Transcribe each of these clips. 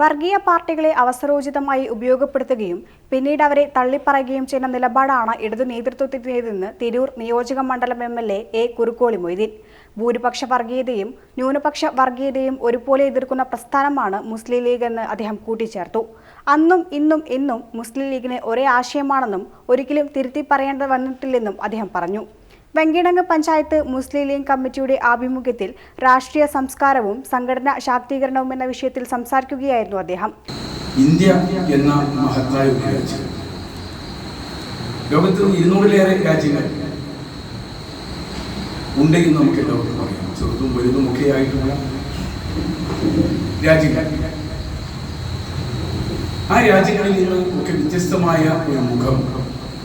വർഗീയ പാർട്ടികളെ അവസരോചിതമായി ഉപയോഗപ്പെടുത്തുകയും പിന്നീട് അവരെ തള്ളിപ്പറയുകയും ചെയ്യുന്ന നിലപാടാണ് ഇടതു നേതൃത്വത്തിന്റേതെന്ന് തിരൂർ നിയോജക മണ്ഡലം M L A A Kurukkoli Moideen. ഭൂരിപക്ഷ വർഗീയതയും ന്യൂനപക്ഷ വർഗീയതയും ഒരുപോലെ എതിർക്കുന്ന പ്രസ്ഥാനമാണ് മുസ്ലിം ലീഗ് എന്ന് അദ്ദേഹം കൂട്ടിച്ചേർത്തു. അന്നും ഇന്നും ഇന്നും മുസ്ലിം ലീഗിന് ഒരേ ആശയമാണെന്നും ഒരിക്കലും തിരുത്തി പറയേണ്ടി വന്നിട്ടില്ലെന്നും അദ്ദേഹം പറഞ്ഞു. വെങ്കിടങ്ങ് പഞ്ചായത്ത് മുസ്ലിം ലീഗ് കമ്മിറ്റിയുടെ ആഭിമുഖ്യത്തിൽ രാഷ്ട്രീയ സംസ്കാരവും സംഘടനാ ശാക്തീകരണവും എന്ന വിഷയത്തിൽ സംസാരിക്കുകയായിരുന്നു അദ്ദേഹം. ഇന്ത്യ എന്ന മഹത്തായ ഒരു രാജ്യം ലോകത്ത് ഇരുന്നൂറിലേറെ രാജ്യങ്ങൾ ഉണ്ടെങ്കിൽ നമുക്ക് എല്ലാവർക്കും അറിയാം. ചെറുതും വലുതും ഒക്കെ ആയിട്ടുള്ള രാജ്യങ്ങൾ. ആ രാജ്യങ്ങളിൽ നിന്ന് ഒക്കെ വ്യത്യസ്തമായ ഒരു മുഖം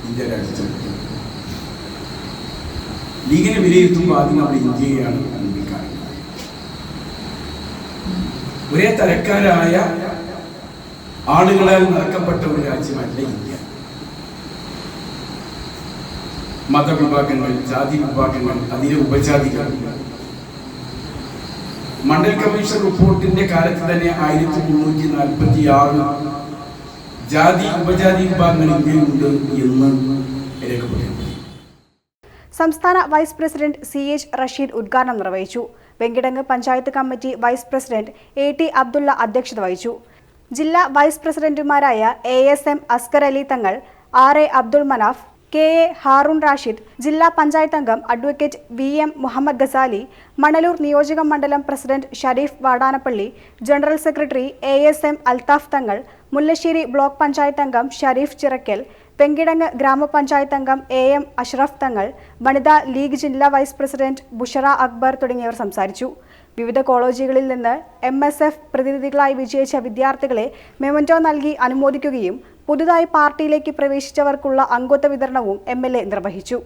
ഇന്ത്യ രാജ്യത്തിനുണ്ട് ലീഗിനെ വിലയിരുത്തുമ്പോൾ ആദ്യം നമ്മൾ ഇന്ത്യയെയാണ് ഒരേ തരക്കാരായ ആളുകളാൽ നടക്കപ്പെട്ട ഒരു രാജ്യമല്ല ഇന്ത്യ. മതവിഭാഗങ്ങൾ ജാതി വിഭാഗങ്ങൾ അതിലെ ഉപജാതികൾ. മണ്ഡൽ കമ്മീഷൻ റിപ്പോർട്ടിന്റെ കാലത്ത് തന്നെ ആയിരത്തി മുന്നൂറ്റി നാൽപ്പത്തി ആറ് ജാതി ഉപജാതി വിഭാഗങ്ങൾ ഇന്ത്യയിലുണ്ട് എന്ന് രേഖപ്പെടുത്തി സംസ്ഥാന vice president C H Rasheed ഉദ്ഘാടനം നിർവഹിച്ചു. Venkitangu panchayat committee vice president A T Abdulla അധ്യക്ഷത വഹിച്ചു. ജില്ലാ വൈസ് പ്രസിഡന്റുമാരായ A S M Askar Ali Thangal R A Abdul Manaf K A Haroon Rashid ജില്ലാ പഞ്ചായത്ത് അംഗം advocate V M Muhammad Ghazali Manalur നിയോജക മണ്ഡലം president Shareef Vadanappally general secretary A S M Althaf Thangal Mullassery block panchayat അംഗം ഷരീഫ് ചിറക്കൽ വെങ്കിടങ്ങ് ഗ്രാമപഞ്ചായത്ത് അംഗം A M Ashraf തങ്ങൾ വനിതാ league ജില്ലാ vice president Bushra Akbar തുടങ്ങിയവർ സംസാരിച്ചു. വിവിധ കോളേജുകളിൽ നിന്ന് എം എസ് എഫ് പ്രതിനിധികളായി വിജയിച്ച വിദ്യാർത്ഥികളെ മെമന്റോ നൽകി അനുമോദിക്കുകയും പുതുതായി പാർട്ടിയിലേക്ക് പ്രവേശിച്ചവർക്കുള്ള അംഗത്വ വിതരണവും എ നിർവഹിച്ചു.